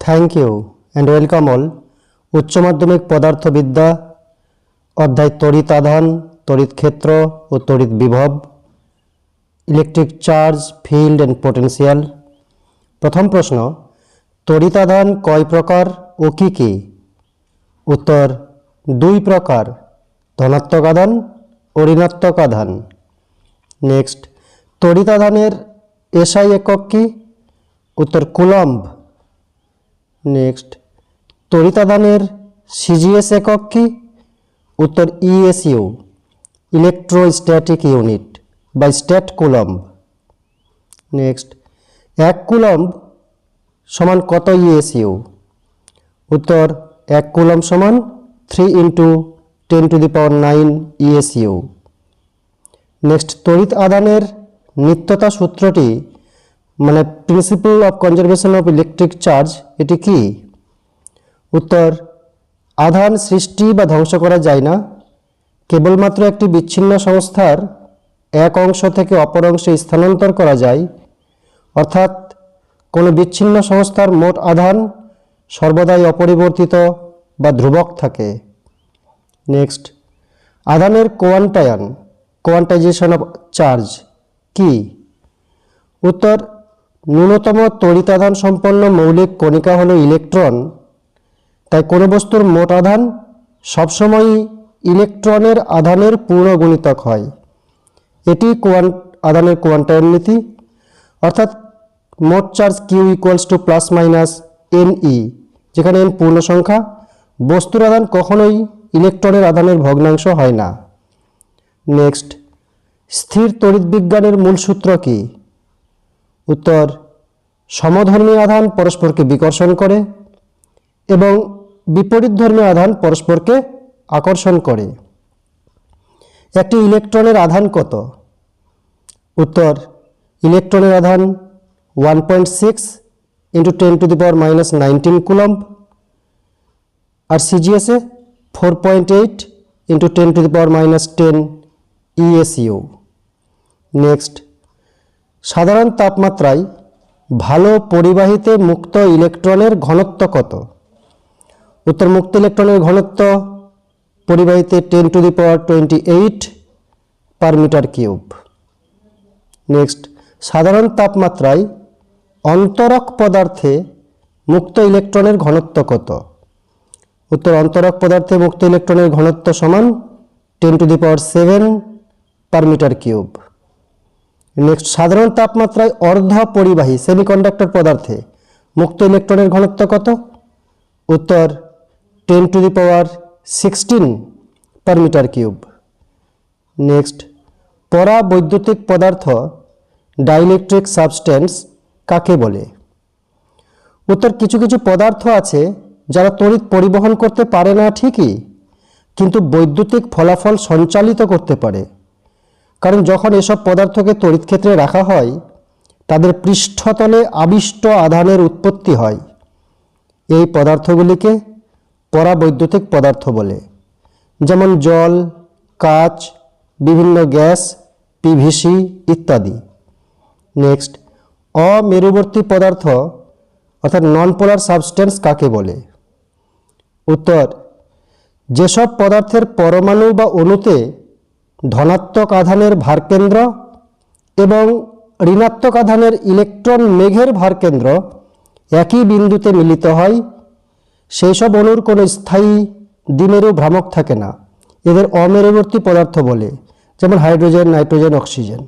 Thank you and welcome all. উচ্চ মাধ্যমিক পদার্থবিদ্যা অধ্যায় তড়িৎ আধান, তড়িৎ ক্ষেত্র ও তড়িৎ বিভব, electric charge, field and potential প্রথম প্রশ্ন, তড়িৎ আধান কয় প্রকার ও কী কী? উত্তর, দুই প্রকার, ধনাত্মক আধান ও ঋণাত্মক আধান। নেক্সট, তড়িৎ আধানের এসআই একক কি? উত্তর, কুলম্ব। নেক্সট। তড়িতাদানের সিজিএস একক কি? উত্তর ইএসইউ ইলেকট্রোস্ট্যাটিক ইউনিট বা স্ট্যাট কুলম্ব। নেক্সট, এক কুলম্ব সমান কত ইএসইউ উত্তর, এক কুলম্ব সমান three into ten to the power nine ESU next তড়িৎ আদানের নিত্যতা সূত্রটি মানে principle of conservation of electric charge এটি কি? উত্তর, আধান সৃষ্টি বা ধ্বংস করা যায় না। কেবলমাত্র একটি বিচ্ছিন্ন সংস্থার এক অংশ থেকে অপর অংশে স্থানান্তর করা যায়। অর্থাৎ, কোনো বিচ্ছিন্ন সংস্থার মোট আধান সর্বদাই অপরিবর্তিত বা ধ্রুবক থাকে। নেক্সট, আধানের কোয়ান্টায়ন কোয়ান্টাইজেশন অফ চার্জ, কি? উত্তর ন্যূনতম তড়িতাধান সম্পন্ন মৌলিক কণিকা হলো ইলেকট্রন। তাই কোনো বস্তুর মোট আধান সবসময়ই ইলেকট্রনের আধানের পূর্ণ গুণিতক হয়। এটি কোয়ান আধানের কোয়ান্টায়ন নীতি। অর্থাৎ মোট charge Q equals to plus minus N E যেখানে এন পূর্ণ সংখ্যা। বস্তুর আধান কখনোই ইলেকট্রনের আধানের ভগ্নাংশ হয় না। নেক্সট, স্থির তড়িৎ বিজ্ঞানের মূল সূত্র কি? উত্তর, সমধর্মী আধান পরস্পরকে বিকর্ষণ করে এবং বিপরীত ধর্মী আধান পরস্পরকে আকর্ষণ করে। একটি ইলেকট্রনের আধান কত? উত্তর, ইলেকট্রনের আধান one point six into ten to the power minus nineteen coulomb R সিজিএসে four point eight into ten to the power minus ten ESU next সাধারণ তাপমাত্রায় ভালো পরিবাহিতে মুক্ত ইলেকট্রনের ঘনত্ব কত? উত্তর, মুক্ত ইলেকট্রনের ঘনত্ব পরিবাহিতে ten to the power twenty eight per metre cube. Next, সাধারণ তাপমাত্রায় অন্তরক পদার্থে মুক্ত ইলেকট্রনের ঘনত্ব কত? উত্তর, অন্তরক পদার্থে মুক্ত ইলেকট্রনের ঘনত্ব সমান ten to the power seven per metre cube. Next সাধারণ তাপমাত্রায় অর্ধ পরিবাহী সেমিকন্ডাক্টর পদার্থে মুক্ত ইলেকট্রনের ঘনত্ব কত? উত্তর ten to the power sixteen per metre cube next পরা বৈদ্যুতিক পদার্থ ডাইলেকট্রিক সাবস্টেন্স কাকে বলে? উত্তর, কিছু কিছু পদার্থ আছে যারা তড়িৎ পরিবহন করতে পারে না ঠিকই, কিন্তু বৈদ্যুতিক ফলাফল সঞ্চালিত করতে পারে। কারণ যখন এসব পদার্থকে তড়িৎ ক্ষেত্রে রাখা হয়, তাদের পৃষ্ঠতলে আবিষ্ট আধানের উৎপত্তি হয়। এই পদার্থগুলিকে পরাবৈদ্যুতিক পদার্থ বলে। যেমন জল, কাচ, বিভিন্ন গ্যাস পিভিসি ইত্যাদি। নেক্সট, অমেরুবর্তী পদার্থ, অর্থাৎ নন পোলার সাবস্টেন্স কাকে বলে? উত্তর, যেসব পদার্থের পরমাণু বা অণুতে ধনাত্মক আধানের ভারকেন্দ্র এবং ঋণাত্মক আধানের ইলেকট্রন মেঘের ভারকেন্দ্র একই বিন্দুতে মিলিত হয়। সেই সব অণুর কোনো স্থায়ী দ্বিমেরু ভ্রামক থাকে না। এদের অমেরুবর্তী পদার্থ বলে, যেমন হাইড্রোজেন, নাইট্রোজেন, অক্সিজেন।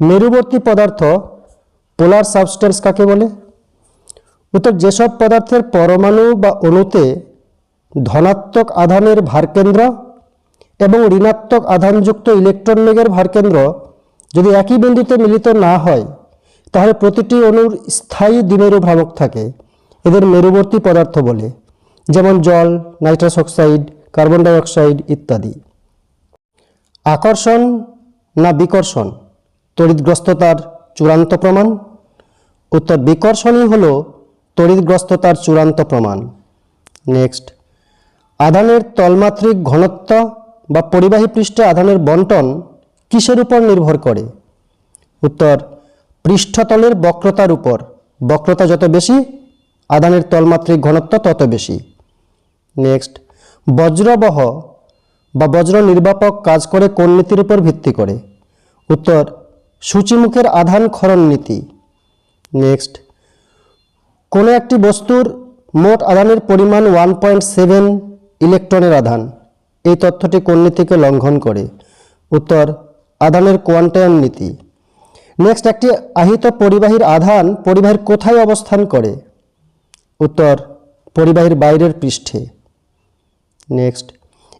মেরুবর্তী পদার্থ পোলার সাবস্টেন্স কাকে বলে? উত্তর, যেসব পদার্থের পরমাণু বা অণুতে ধনাত্মক আধানের ভারকেন্দ্র এবং ঋণাত্মক আধানযুক্ত ইলেকট্রন মেঘের ভারকেন্দ্র যদি একই বিন্দুতে মিলিত না হয়, তাহলে প্রতিটি অণুর স্থায়ী দ্বিমেরু ভ্রামক থাকে, এদের মেরুবর্তী পদার্থ বলে, যেমন জল, nitrous oxide, carbon dioxide ইত্যাদি। আকর্ষণ না বিকর্ষণ? তড়িৎগ্রস্ততার চূড়ান্ত প্রমাণ। উত্তর বিকর্ষণই হল তড়িৎগ্রস্ততার চূড়ান্ত প্রমাণ। নেক্সট। আধানের তলমাত্রিক ঘনত্ব বা পরিবাহী পৃষ্ঠে আধানের বন্টন কিসের উপর নির্ভর করে? উত্তর, পৃষ্ঠতলের বক্রতার উপর। বক্রতা যত বেশি, আধানের তলমাত্রিক ঘনত্ব তত বেশি। নেক্সট, বজ্রবহ বা বজ্র নির্বাপক কাজ করে কোন নীতির উপর ভিত্তি করে? উত্তর, সূচিমুখের আধান ক্ষরণ নীতি। নেক্সট, কোনো একটি বস্তুর মোট আধানের পরিমাণ ওয়ান পয়েন্ট সেভেন ইলেকট্রনের আধান। এই তথ্যটি কোন নীতিকে লঙ্ঘন করে? উত্তর আধানের কোয়ান্টাম নীতি। নেক্সট, একটি আহিত পরিবাহীর আধান পরিবাহীর কোথায় অবস্থান করে? উত্তর, পরিবাহীর বাইরের পৃষ্ঠে। নেক্সট,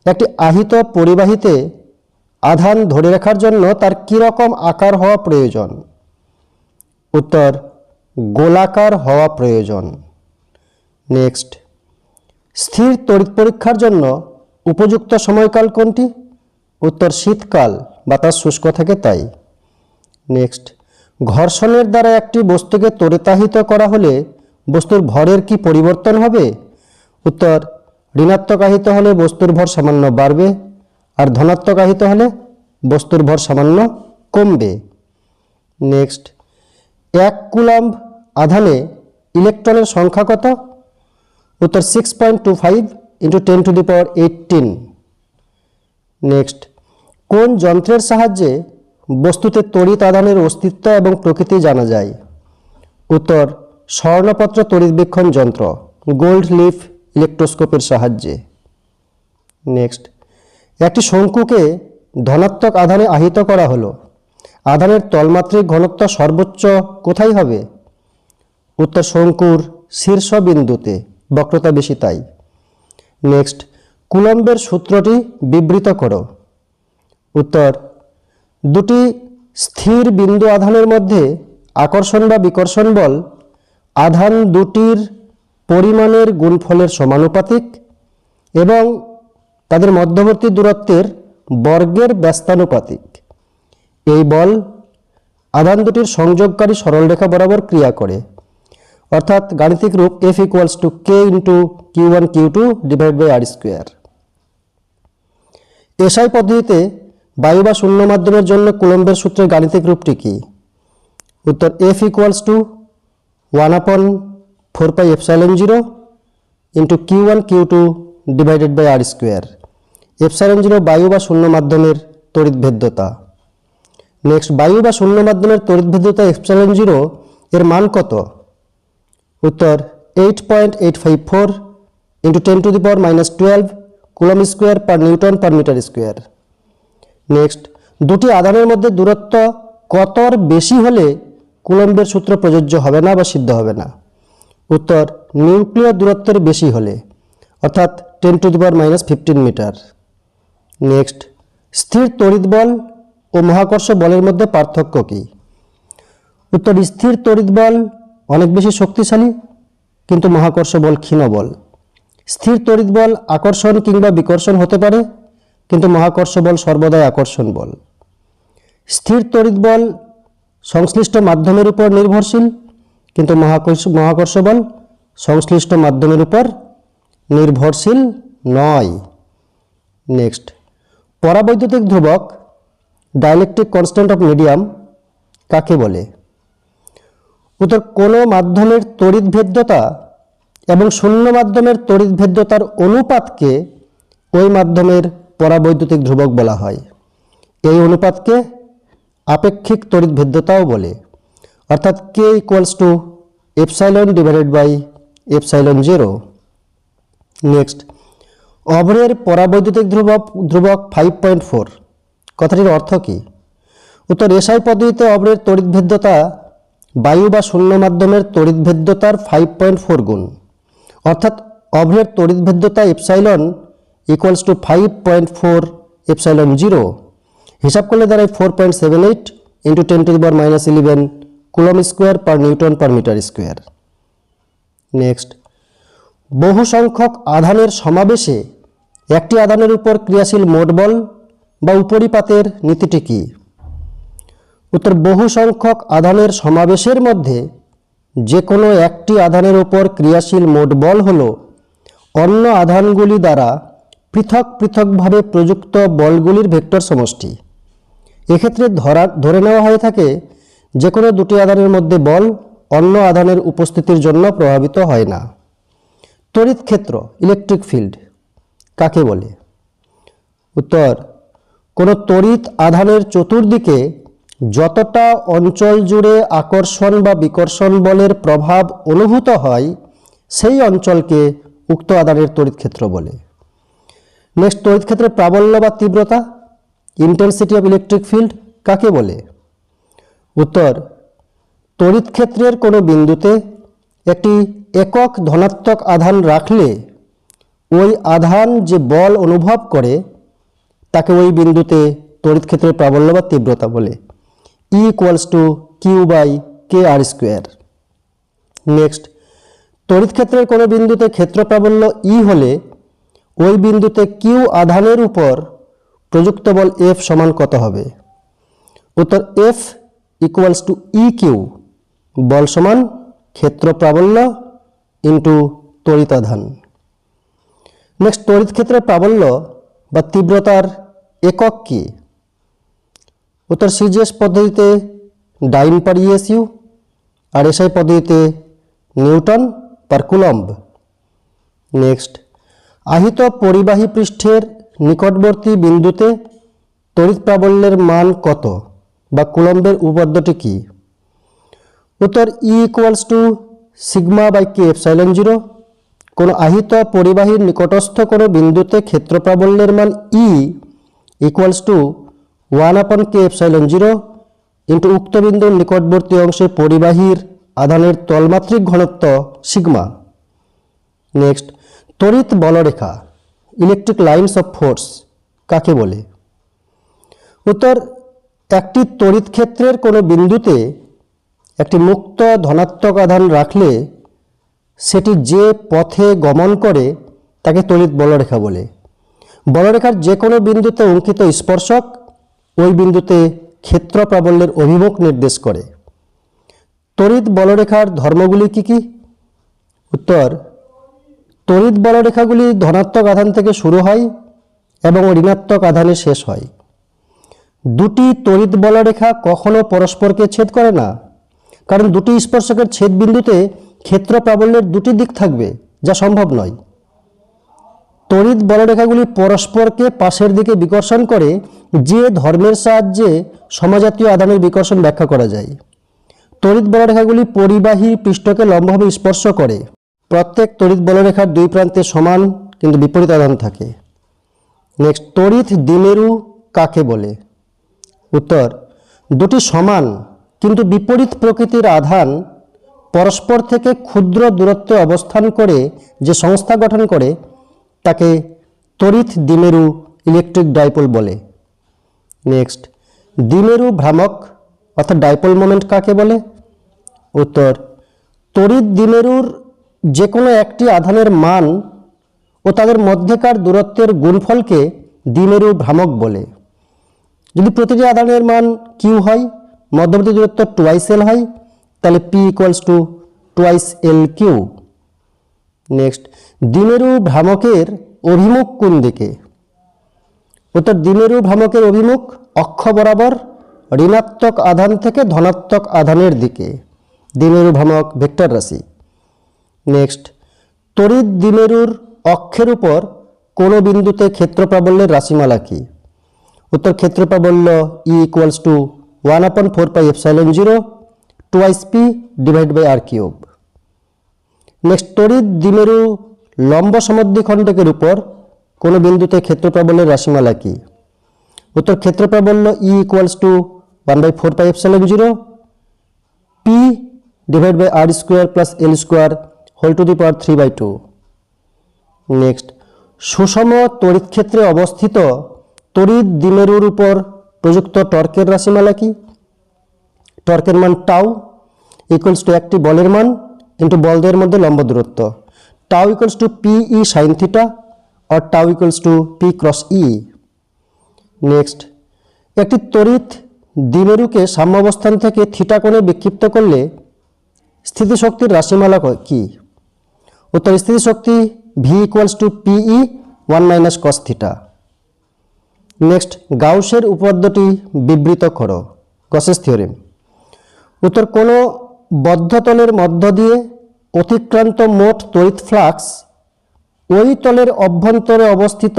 একটি আহিত পরিবাহীতে আধান ধরে রাখার জন্য তার কীরকম আকার হওয়া প্রয়োজন? উত্তর, গোলাকার হওয়া প্রয়োজন। নেক্সট, স্থির তড়িৎ পরীক্ষার জন্য উপযুক্ত সময়কাল কোনটি? উত্তর, শীতকাল, বাতাস শুষ্ক থাকে তাই। নেক্সট, ঘর্ষণের দ্বারা একটি বস্তুকে তরিতাহিত করা হলে বস্তুর ভরের কি পরিবর্তন হবে? উত্তর ঋণাত্মক আহিত হলে বস্তুর ভর সামান্য বাড়বে আর ধনাত্মক আহিত হলে বস্তুর ভর সামান্য কমবে। নেক্সট, এক কুলাম্ব আধানে ইলেকট্রনের সংখ্যা কত? উত্তর six point two five into ten to the power eighteen next কোন যন্ত্রের সাহায্যে বস্তুতে তড়িৎ আধানের অস্তিত্ব এবং প্রকৃতি জানা যায়? উত্তর, স্বর্ণপত্র তড়িৎবীক্ষণ যন্ত্র, গোল্ড লিফ ইলেকট্রোস্কোপের সাহায্যে। নেক্সট একটি শঙ্কুকে ধনাত্মক আধানে আহিত করা হলো। আধানের তলমাত্রিক ঘনত্ব সর্বোচ্চ কোথায় হবে? উত্তর, শঙ্কুর শীর্ষবিন্দুতে, বক্রতা বেশি তাই। নেক্সট, কুলম্বের সূত্রটি বিবৃত করো। উত্তর, দুটি স্থির বিন্দু আধানের মধ্যে আকর্ষণ বা বিকর্ষণ বল আধান দুটির পরিমাণের গুণফলের সমানুপাতিক এবং তাদের মধ্যবর্তী দূরত্বের বর্গের ব্যস্তানুপাতিক। এই বল আধান দুটির সংযোগকারী সরলরেখা বরাবর ক্রিয়া করে। অর্থাৎ গাণিতিক রূপ F equals to K into Q one Q two divide by R square SI পদ্ধতিতে বায়ু বা শূন্য মাধ্যমের জন্য কুলম্বের সূত্রের গাণিতিক রূপটি কি? উত্তর F equals to one upon four pi epsilon zero into Q one Q two divided by R square epsilon zero বায়ু বা শূন্য মাধ্যমের তড়িৎ ভেদ্যতা। নেক্সট বায়ু বা শূন্য মাধ্যমের তড়িৎ ভেদ্যতা এফসাইলন জিরো এর মান কত? উত্তর eight point eight five four into ten to the power minus twelve coulomb square per newton per metre square next দুটি আধানের মধ্যে দূরত্ব কতর বেশি হলে কুলম্বের সূত্র প্রযোজ্য হবে না বা সিদ্ধ হবে না? উত্তর, নিউক্লিয় দূরত্বের বেশি হলে, অর্থাৎ ten to the power minus fifteen metre next স্থির তড়িৎ বল ও মহাকর্ষ বলের মধ্যে পার্থক্য কী? উত্তর, স্থির তড়িৎ বল অনেক বেশি শক্তিশালী, কিন্তু মহাকর্ষ বল ক্ষীণ বল। স্থির তড়িৎ বল আকর্ষণ কিংবা বিকর্ষণ হতে পারে, কিন্তু মহাকর্ষ বল সর্বদাই আকর্ষণ বল। স্থির তড়িৎ বল সংশ্লিষ্ট মাধ্যমের উপর নির্ভরশীল, কিন্তু মহাকর্ষ মহাকর্ষ বল সংশ্লিষ্ট মাধ্যমের উপর নির্ভরশীল নয়। নেক্সট। পরাবৈদ্যুতিক ধ্রুবক, ডাইলেকট্রিক কনস্ট্যান্ট অফ মিডিয়াম, কাকে বলে? উত্তর কোনো মাধ্যমের তড়িৎ ভেদ্যতা এবং শূন্য মাধ্যমের তড়িৎ ভেদ্যতার অনুপাতকে ওই মাধ্যমের পরাবৈদ্যুতিক ধ্রুবক বলা হয়। এই অনুপাতকে আপেক্ষিক তড়িৎ ভেদ্যতাও বলে। অর্থাৎ K equals to epsilon divided by epsilon zero next অভ্রের পরাবৈদ্যুতিক ধ্রুবক ধ্রুবক ফাইভ পয়েন্ট ফোর কথাটির অর্থ কী? উত্তর এসআই পদ্ধতিতে অভ্রের তড়িৎ ভেদ্যতা বায়ু বা শূন্য মাধ্যমের তড়িৎ ভেদ্যতার ফাইভ পয়েন্ট ফোর গুণ। অর্থাৎ অভ্রের তড়িৎ ভেদ্যতা epsilon equals to five point four epsilon zero হিসাব করলে দাঁড়ায় four point seven eight into ten to the power minus eleven coulomb square per newton per metre square next বহু সংখ্যক আধানের সমাবেশে একটি আধানের উপর ক্রিয়াশীল মোট বল বা উপরিপাতের নীতিটি কী? উত্তর বহু সংখ্যক আধানের সমাবেশের মধ্যে যে কোনো একটি আধানের ওপর ক্রিয়াশীল মোট বল হল অন্য আধানগুলি দ্বারা পৃথক পৃথকভাবে প্রযুক্ত বলগুলির ভেক্টর সমষ্টি। এক্ষেত্রে ধরা, ধরে নেওয়া হয়ে থাকে যে কোনো দুটি আধানের মধ্যে বল অন্য আধানের উপস্থিতির জন্য প্রভাবিত হয় না। তড়িৎ ক্ষেত্র ইলেকট্রিক ফিল্ড কাকে বলে? উত্তর, কোনো তড়িৎ আধানের চতুর্দিকে যতটা অঞ্চল জুড়ে আকর্ষণ বা বিকর্ষণ বলের প্রভাব অনুভূত হয়, সেই অঞ্চলকে উক্ত আধানের তড়িৎ ক্ষেত্র বলে। নেক্সট, তড়িৎ ক্ষেত্রের প্রাবল্য বা তীব্রতা ইন্টেন্সিটি অফ ইলেকট্রিক ফিল্ড কাকে বলে? উত্তর, তড়িৎ ক্ষেত্রের কোনো বিন্দুতে একটি একক ধনাত্মক আধান রাখলে ওই আধান যে বল অনুভব করে, তাকে ওই বিন্দুতে তড়িৎ ক্ষেত্রের প্রাবল্য বা তীব্রতা বলে। Equals to Q by K R square next তড়িৎ ক্ষেত্রের কোনো বিন্দুতে ক্ষেত্র প্রাবল্য ই হলে ওই বিন্দুতে কিউ আধানের উপর প্রযুক্ত বল এফ সমান কত হবে? উত্তর F equals to E Q বল সমান ক্ষেত্র প্রাবল্য ইন্টু তড়িতাধান নেক্সট তড়িৎ ক্ষেত্রের প্রাবল্য বা তীব্রতার একক কি? উত্তর সিজিএস পদ্ধতিতে ডাইন পার ইএসইউ আর এসআই পদ্ধতিতে নিউটন পার কুলম্ব। নেক্সট, আহিত পরিবাহী পৃষ্ঠের নিকটবর্তী বিন্দুতে তড়িৎ প্রাবল্যের মান কত বা কুলম্বের উপপাদ্যটি কী? উত্তর E equals to sigma by K epsilon zero কোনো আহিত পরিবাহীর নিকটস্থ কোনো বিন্দুতে ক্ষেত্র প্রাবল্যের মান ই ইকুয়ালস টু ওয়ান আপন কে এপসাইলন জিরো ইন্টু উক্ত বিন্দুর নিকটবর্তী অংশে পরিবাহীর আধানের তলমাত্রিক ঘনত্ব সিগমা। নেক্সট তড়িৎ বলরেখা, ইলেকট্রিক লাইনস অফ ফোর্স, কাকে বলে? উত্তর, একটি তড়িৎ ক্ষেত্রের কোনো বিন্দুতে একটি মুক্ত ধনাত্মক আধান রাখলে সেটি যে পথে গমন করে তাকে তড়িৎ বলরেখা বলে। বলরেখার যে কোনো বিন্দুতে অঙ্কিত স্পর্শক ওই বিন্দুতে ক্ষেত্র প্রাবল্যের অভিমুখ নির্দেশ করে। তড়িৎ বলরেখার ধর্মগুলি কি কি? উত্তর, তড়িৎ বলরেখাগুলি ধনাত্মক আধান থেকে শুরু হয় এবং ঋণাত্মক আধানে শেষ হয়। দুটি তড়িৎ বলরেখা কখনো পরস্পরকে ছেদ করে না, কারণ দুটি স্পর্শকের ছেদ বিন্দুতে ক্ষেত্র প্রাবল্যের দুটি দিক থাকবে, যা সম্ভব নয়। তড়িৎ বলরেখাগুলি পরস্পরকে পাশের দিকে বিকর্ষণ করে যে ধর্মের সাহায্যে সমজাতীয় আধানের বিকর্ষণ ব্যাখ্যা করা যায়। তড়িৎ বলরেখাগুলি পরিবাহী পৃষ্ঠকে লম্বভাবে স্পর্শ করে। প্রত্যেক তড়িৎ বলরেখার দুই প্রান্তে সমান কিন্তু বিপরীত আধান থাকে। নেক্সট তড়িৎ দ্বিমেরু কাকে বলে? উত্তর, দুটি সমান কিন্তু বিপরীত প্রকৃতির আধান পরস্পর থেকে ক্ষুদ্র দূরত্বে অবস্থান করে যে সংস্থা গঠন করে তাকে তড়িৎ দ্বিমেরু ইলেকট্রিক ডাইপোল বলে। নেক্সট, দ্বিমেরু ভ্রামক অর্থাৎ ডাইপোল মোমেন্ট কাকে বলে? উত্তর, তড়িৎ দ্বিমেরুর যে কোনো একটি আধানের মান ও তাদের মধ্যেকার দূরত্বের গুণফলকে দ্বিমেরু ভ্রামক বলে। যদি প্রতিটি আধানের মান কিউ হয়, মধ্যবর্তী দূরত্ব টুয়াইস এল হয়, তাহলে P equals to twice L Q next দ্বিমেরু ভ্রামকের অভিমুখ কোন দিকে? উত্তর দ্বিমেরু ভ্রামকের অভিমুখ অক্ষ বরাবর ঋণাত্মক আধান থেকে ধনাত্মক আধানের দিকে। দ্বিমেরু ভ্রামক ভেক্টর রাশি। নেক্সট তড়িৎ দ্বিমেরুর অক্ষের উপর কোনো বিন্দুতে ক্ষেত্র প্রাবল্যের রাশিমালা কি? উত্তর, ক্ষেত্র প্রাবল্য E equals to one upon four pi epsilon zero twice P divide by R cube next তড়িৎ দ্বিমেরু লম্ব সমদ্বিখণ্ডকের উপর কোনো বিন্দুতে ক্ষেত্র প্রাবল্যের রাশিমালা কি? উত্তর ক্ষেত্র প্রাবল্য E equals to one by four pi epsilon zero P divide by R square plus L square whole to the power three by two next সুষম তড়িৎ ক্ষেত্রে অবস্থিত তড়িৎ দ্বিমেরুর উপর প্রযুক্ত টর্কের রাশিমালা কি? টর্কের মান টাউ ইকুয়ালস টু একটি বলের মান ইন্টু বলদের মধ্যে লম্ব দূরত্ব। Tau equals to P E sine theta R tau equals to P cross E next একটি তড়িৎ দ্বিমেরুকে সাম্যাবস্থান থেকে থিটা কোণে বিক্ষিপ্ত করলে স্থিতিশক্তির রাশিমালা ক- উত্তর, স্থিতিশক্তি V equals to PE one minus cos theta next গাউসের উপপাদ্যটি বিবৃত করো গসেস থিওরেম উত্তর, কোনো বদ্ধতলের মধ্য দিয়ে অতিক্রান্ত মোট তড়িৎ ফ্লাক্স ওই তলের অভ্যন্তরে অবস্থিত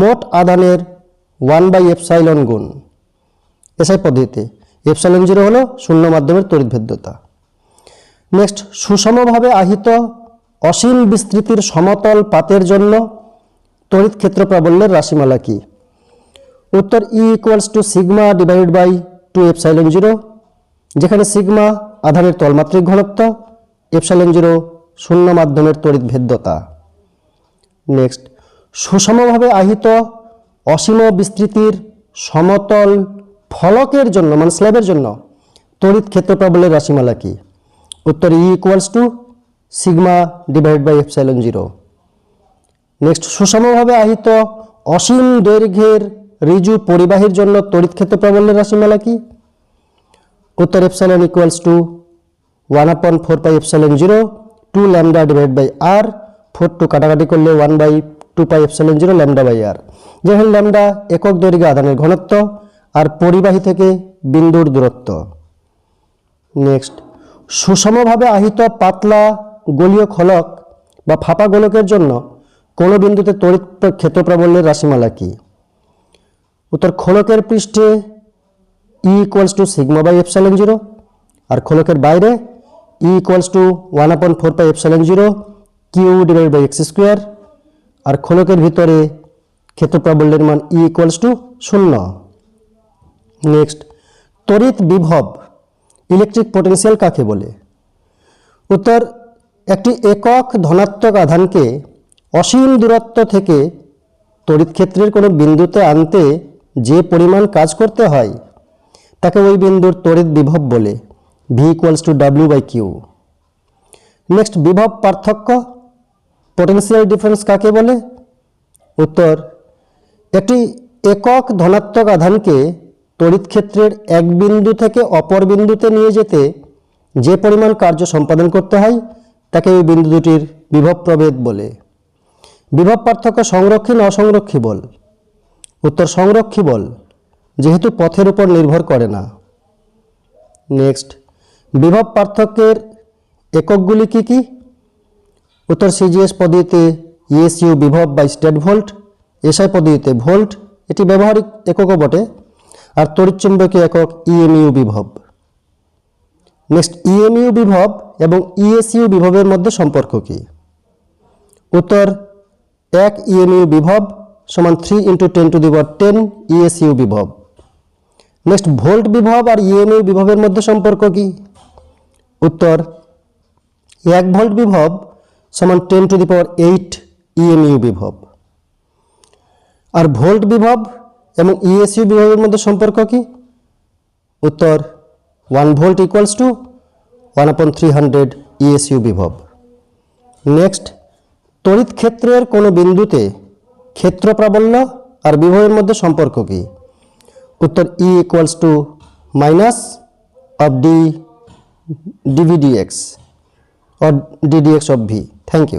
মোট আদানের ওয়ান বাই এপসাইলন গুণ। এসআই পদ্ধতিতে এপসাইলন জিরো হলো শূন্য মাধ্যমের তড়িৎ ভেদ্যতা। নেক্সট সুষমভাবে আহিত অসীম বিস্তৃতির সমতল পাতের জন্য তড়িৎ ক্ষেত্র প্রাবল্যের রাশিমালা কি? উত্তর E equals to sigma divided by two epsilon zero যেখানে সিগমা আধানের তলমাত্রিক ঘনত্ব এপসাইলন জিরো, শূন্য মাধ্যমের তড়িৎ ভেদ্যতা। নেক্সট সুষমভাবে আহিত অসীম বিস্তৃতির সমতল ফলকের জন্য মানে স্ল্যাবের জন্য তড়িৎ ক্ষেত্র প্রবলের রাশিমালা কি? উত্তর E equals to sigma divide by epsilon zero next সুষমভাবে আহিত অসীম দৈর্ঘ্যের রিজু পরিবাহীর জন্য তড়িৎ ক্ষেত্র প্রবলের রাশিমালা কি? উত্তর epsilon equals to one upon four pi epsilon zero two lambda divide by R four two কাটাকাটি করলে one by two pi epsilon zero lambda by R যেখানে ল্যামডা একক দৈর্ঘ্য আধানের ঘনত্ব আর পরিবাহী থেকে বিন্দুর দূরত্ব। নেক্সট সুষমভাবে আহিত পাতলা গলীয় খলক বা ফাঁপা গোলকের জন্য কোনো বিন্দুতে তড়িৎ প্র- ক্ষেত্র প্রাবল্যের রাশিমালা কি? উত্তর, খোলকের পৃষ্ঠে E equals to sigma by epsilon zero আর খোলকের বাইরে E equals to one upon four by epsilon zero Q divide by X square আর খোলকের ভিতরে ক্ষেত্র প্রাবল্যের মান ই ইকুয়ালস টু শূন্য। নেক্সট তড়িৎ বিভব ইলেকট্রিক পোটেনশিয়াল কাকে বলে? উত্তর, একটি একক ধনাত্মক আধানকে অসীম দূরত্ব থেকে তড়িৎ ক্ষেত্রের কোনো বিন্দুতে আনতে যে পরিমাণ কাজ করতে হয় তাকে ওই বিন্দুর তড়িৎ বিভব বলে V equals to W by Q next বিভব পার্থক্য পোটেনশিয়াল ডিফারেন্স কাকে বলে? উত্তর, একটি একক ধনাত্মক আধানকে তড়িৎ ক্ষেত্রের এক বিন্দু থেকে অপর বিন্দুতে নিয়ে যেতে যে পরিমাণ কার্য সম্পাদন করতে হয়, তাকে ওই বিন্দু দুটির বিভব প্রভেদ বলে। বিভব পার্থক্য সংরক্ষী না অসংরক্ষী বল। উত্তর, সংরক্ষী বল। যেহেতু পথের উপর নির্ভর করে না। নেক্সট, বিভব পার্থক্যের এককগুলি কি কি? উত্তর সিজিএস পদ্ধতিতে ইএসইউ বিভব বা স্টেট ভোল্ট এসআই পদ্ধতিতে ভোল্ট, এটি ব্যবহারিক এককও বটে, আর তড়িৎচুম্বকীয় একক ইএমইউ বিভব। নেক্সট ইএমইউ বিভব এবং ইএসইউ বিভবের মধ্যে সম্পর্ক কি? উত্তর, এক ইএমইউ বিভব সমান three into ten to the ten ESU বিভব। নেক্সট ভোল্ট বিভব আর ইএমইউ বিভবের মধ্যে সম্পর্ক কি? উত্তর, এক ভোল্ট বিভব সমান ten to the power eight EMU বিভব। আর ভোল্ট বিভব এবং ইএসইউ বিভবের মধ্যে সম্পর্ক কি? উত্তর one volt equals to one upon three hundred ESU বিভব। নেক্সট তড়িৎ ক্ষেত্রের কোনো বিন্দুতে ক্ষেত্র প্রাবল্য আর বিভবের মধ্যে সম্পর্ক কি? उत्तर e equals to minus of d dv dx or d dx of v. Thank you.